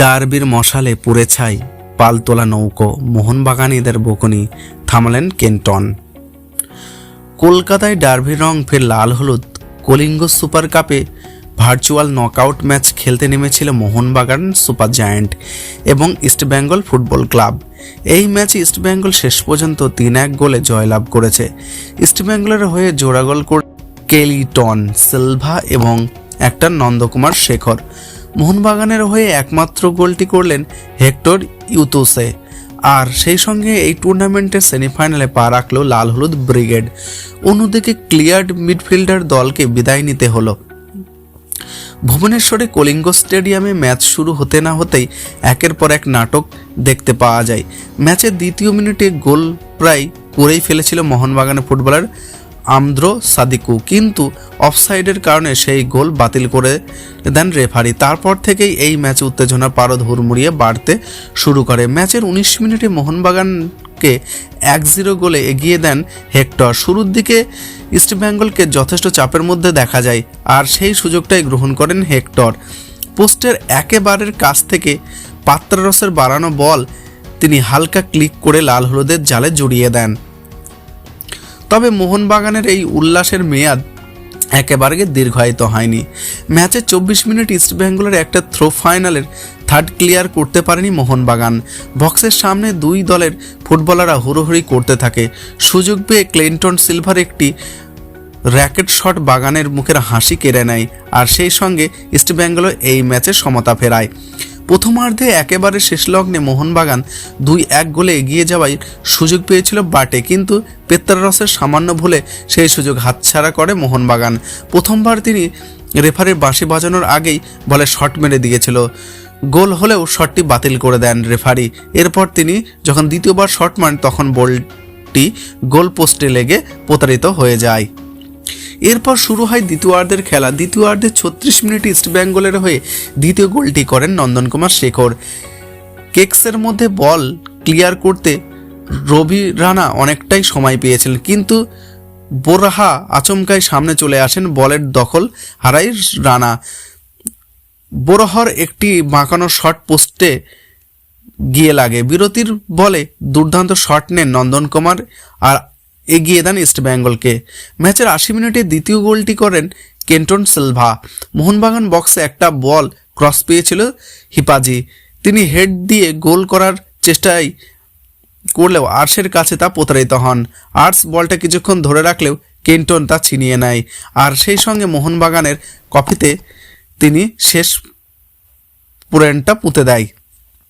ডার্বির মশালে পুড়ে ছাই, পালতোলা নৌকো, মোহনবাগানীদের বকুনি থামালেন কেন্টন। কলকাতায় ডার্বির রং ফের লাল হলুদ। কলিঙ্গ সুপার কাপে ভার্চুয়াল নকআউট ম্যাচ খেলতে নেমেছিল মোহনবাগান সুপার জায়ান্ট এবং ইস্টবেঙ্গল ফুটবল ক্লাব। এই ম্যাচে ইস্টবেঙ্গল শেষ পর্যন্ত তিন এক গোলে জয়লাভ করেছে। ইস্টবেঙ্গলের হয়ে জোড়া গোল করে কেলিটন, সিলভা এবং একটা নন্দকুমার শেখর। মোহনবাগানের হয়ে একমাত্র গোলটি করলেন হেক্টর ইউতুসে। আর সেই সঙ্গে এই টুর্নামেন্টের সেমিফাইনালে পা রাখল লাল হলুদ ব্রিগেড। অন্যদিকে ক্লিয়ার্ড মিডফিল্ডার দলকে বিদায় নিতে হলো। ভুবনেশ্বরে কলিঙ্গ স্টেডিয়ামে ম্যাচ শুরু হতে না হতেই একের পর এক নাটক দেখতে পাওয়া যায়। ম্যাচের দ্বিতীয় মিনিটে গোল প্রায় করেই ফেলেছিল মোহনবাগানের ফুটবলার আমদ্র সাদিকু। কিন্তু অফসাইডের কারণে সেই গোল বাতিল করে দেন রেফারি। তারপর থেকেই এই ম্যাচে উত্তেজনার পারদ হুড়মুড়িয়ে বাড়তে শুরু করে। ম্যাচের উনিশ মিনিটে মোহনবাগানকে এক জিরো গোলে এগিয়ে দেন হেক্টর। শুরুর দিকে ইস্টবেঙ্গলকে যথেষ্ট চাপের মধ্যে দেখা যায়, আর সেই সুযোগটাই গ্রহণ করেন হেক্টর। পোস্টের একেবারের কাছ থেকে পাত্রারসের বাড়ানো বল তিনি হালকা ক্লিক করে লাল হলুদের জালে জড়িয়ে দেন। তবে মোহনবাগানের এই উল্লাসের মেয়াদ একেবারে দীর্ঘায়িত হয়নি। ম্যাচে চব্বিশ মিনিট ইস্টবেঙ্গলের একটা থ্রো ফাইনালের থার্ড ক্লিয়ার করতে পারেনি মোহনবাগান। বক্সের সামনে দুই দলের ফুটবলাররা হুড়োহুড়ি করতে থাকে। সুযোগ পেয়ে ক্লেন্টন সিলভার একটি র্যাকেট শট বাগানের মুখের হাসি কেড়ে নেয়। আর সেই সঙ্গে ইস্টবেঙ্গলও এই ম্যাচে সমতা ফেরায়। প্রথমার্ধে একেবারে শেষ লগ্নে মোহনবাগান দুই এক গোলে এগিয়ে যাওয়ায় সুযোগ পেয়েছিল বাটে, কিন্তু পেত্তারসের সামান্য ভুলে সেই সুযোগ হাতছাড়া করে মোহনবাগান। প্রথমবার তিনি রেফারির বাঁশি বাজানোর আগেই বলে শট মেরে দিয়েছিল। গোল হলেও শটটি বাতিল করে দেন রেফারি। এরপর তিনি যখন দ্বিতীয়বার শট মারেন, তখন বলটি গোল পোস্টে লেগে প্রতারিত হয়ে যায়। এরপর শুরু হয় দ্বিতীয়ার্ধের খেলা। দ্বিতীয়ার্ধে ছত্রিশ মিনিট ইস্ট বেঙ্গলের হয়ে দ্বিতীয় গোলটি করেন নন্দনকুমার শেখর। কেক্সের মধ্যে বল ক্লিয়ার করতে রবি রানা অনেকটাই সময় পেয়েছিলেন, কিন্তু বোরহা আচমকায় সামনে চলে আসেন বলের দখল হারাই রানা। বোরহর একটি বাঁকানো শট পোস্টে গিয়ে লাগে। বিরতির বলে দুর্দান্ত শট নেন নন্দন কুমার আর এগিয়ে দেন ইস্ট বেঙ্গলকে। ম্যাচের আশি মিনিটে দ্বিতীয় গোলটি করেন কেন্টন সিলভা। মোহনবাগান বক্সে একটা বল ক্রস পেয়েছিল হিপাজি। তিনি হেড দিয়ে গোল করার চেষ্টায় করলেও আর্সের কাছে তা প্রতারিত হন। আর্স বলটা কিছুক্ষণ ধরে রাখলেও কেন্টন তা ছিনিয়ে নেয়। আর সেই সঙ্গে মোহনবাগানের কপিতে তিনি শেষ পুরেনটা পুঁতে দেয়।